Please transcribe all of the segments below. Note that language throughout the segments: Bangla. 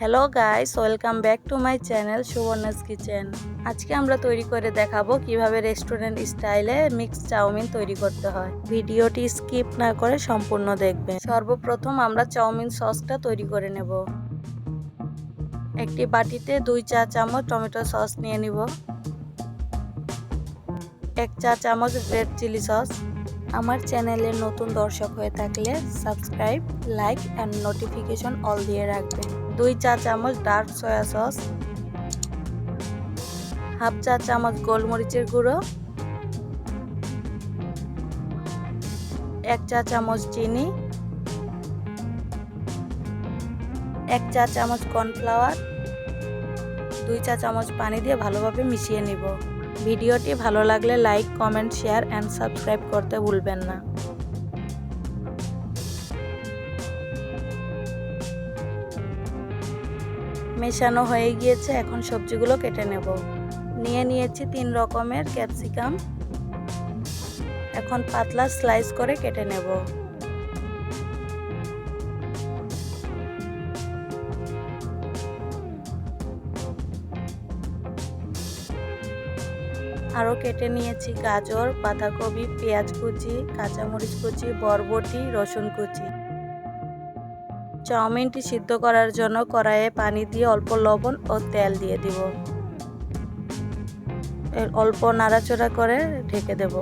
Hello guys welcome back to my channel Subarna's kitchen আজকে আমরা তৈরি করে দেখাবো কীভাবে রেস্টুরেন্ট স্টাইলে মিক্সড চাউমিন তৈরি করতে হয়। ভিডিওটি স্কিপ না করে সম্পূর্ণ দেখবেন। সর্বপ্রথম আমরা চাউমিন সসটা তৈরি করে নেব। একটি বাটিতে দুই চা চামচ টমেটো সস নিয়ে নিব। এক চা চামচ রেড চিলি সস আমার চ্যানেলের নতুন দর্শক হয়ে থাকলে subscribe like and notification all দিয়ে রাখবেন। দুই চা চামচ ডার্ক সয়া সস, হাফ চা চামচ গোলমরিচের গুঁড়ো, এক চা চামচ চিনি, এক চা চামচ কর্নফ্লাওয়ার, দুই চা চামচ পানি দিয়ে ভালোভাবে মিশিয়ে নিব। ভিডিওটি ভালো লাগলে like, comment, share, and subscribe করতে ভুলবেন না। মেশানো হয়ে গিয়েছে, এখন সবজিগুলো কেটে নেব। নিয়ে নিয়েছি তিন রকমের ক্যাপসিকাম। এখন পাতলা স্লাইস করে কেটে নেব। আরও কেটে নিয়েছি গাজর, বাঁধাকপি, পেঁয়াজ কুচি, কাঁচামরিচ কুচি, বরবটি, রসুন কুচি। চাউমিনটি সিদ্ধ করার জন্য কড়াইয়ে পানি দিয়ে অল্প লবণ ও তেল দিয়ে দিব। অল্প নাড়াচড়া করে ঢেকে দেব।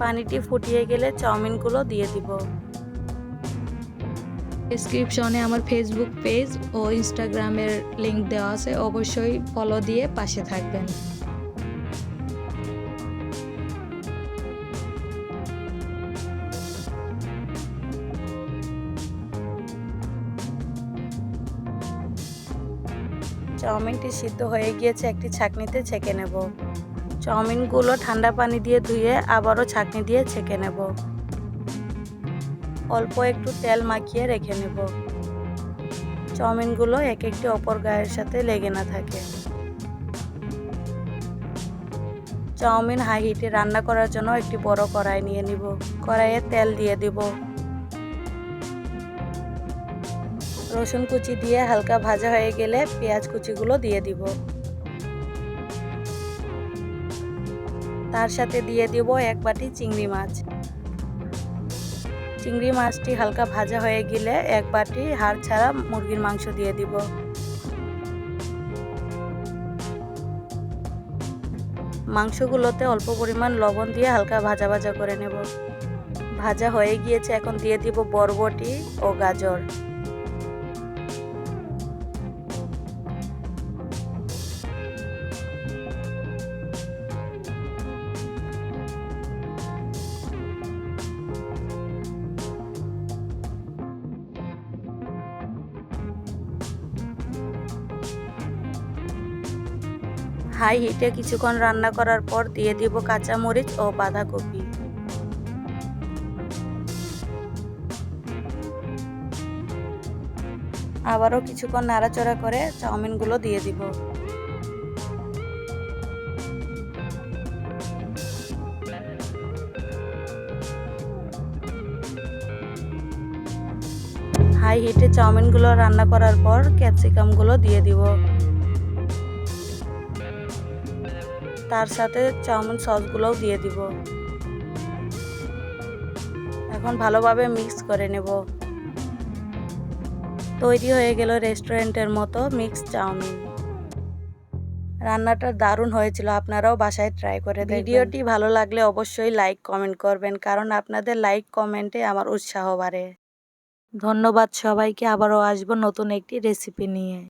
পানিটি ফুটিয়ে গেলে চাউমিনগুলো দিয়ে দিব। ডিসক্রিপশনে আমার ফেসবুক পেজ ও ইনস্টাগ্রামের লিংক দেওয়া আছে, অবশ্যই ফলো দিয়ে পাশে থাকবেন। চাউমিনটি সিদ্ধ হয়ে গিয়েছে, একটি ছাকনিতে ছেঁকে নেব। চাউমিনগুলো ঠান্ডা পানি দিয়ে ধুয়ে আবারও ছাকনি দিয়ে ছেঁকে নেব। অল্প একটু তেল মাখিয়ে রেখে নেব। চাউমিনগুলো এক একটি অপর গায়ের সাথে লেগে না থাকে। চাউমিন হাই হিটে রান্না করার জন্য একটি বড় কড়াই নিয়ে নিব। কড়াইয়ে তেল দিয়ে দিব। রসুন কুচি দিয়ে হালকা ভাজা হয়ে গেলে পেঁয়াজ কুচিগুলো দিয়ে দিব। তার সাথে দিয়ে দিব এক বাটি চিংড়ি মাছ। চিংড়ি মাছটি হালকা ভাজা হয়ে গেলে এক বাটি হাড় ছাড়া মুরগির মাংস দিয়ে দিব। মাংসগুলোতে অল্প পরিমাণ লবণ দিয়ে হালকা ভাজা ভাজা করে নেব। ভাজা হয়ে গিয়েছে, এখন দিয়ে দিব বরবটি ও গাজর। হাই হিটে কিছুক্ষণ রান্না করার পর দিয়ে দিব কাঁচামরিচ ও বাঁধাকপি। আবারও কিছুক্ষণ নাড়াচড়া করে চাউমিনগুলো দিয়ে দিব। হাই হিটে চাউমিনগুলো রান্না করার পর ক্যাপসিকামগুলো দিয়ে দিব। তার সাথে চাউমিন সসগুলোও দিয়ে দিব। এখন ভালোভাবে মিক্স করে নেব। তৈরি হয়ে গেল রেস্টুরেন্টের মতো মিক্স চাউমিন। রান্নাটা দারুণ হয়েছিল আপনারাও বাসায় ট্রাই করে ভিডিওটি ভালো লাগলে অবশ্যই লাইক কমেন্ট করবেন কারণ আপনাদের লাইক কমেন্টে আমার উৎসাহ বাড়ে। ধন্যবাদ সবাইকে আবারও আসব নতুন একটি রেসিপি নিয়ে।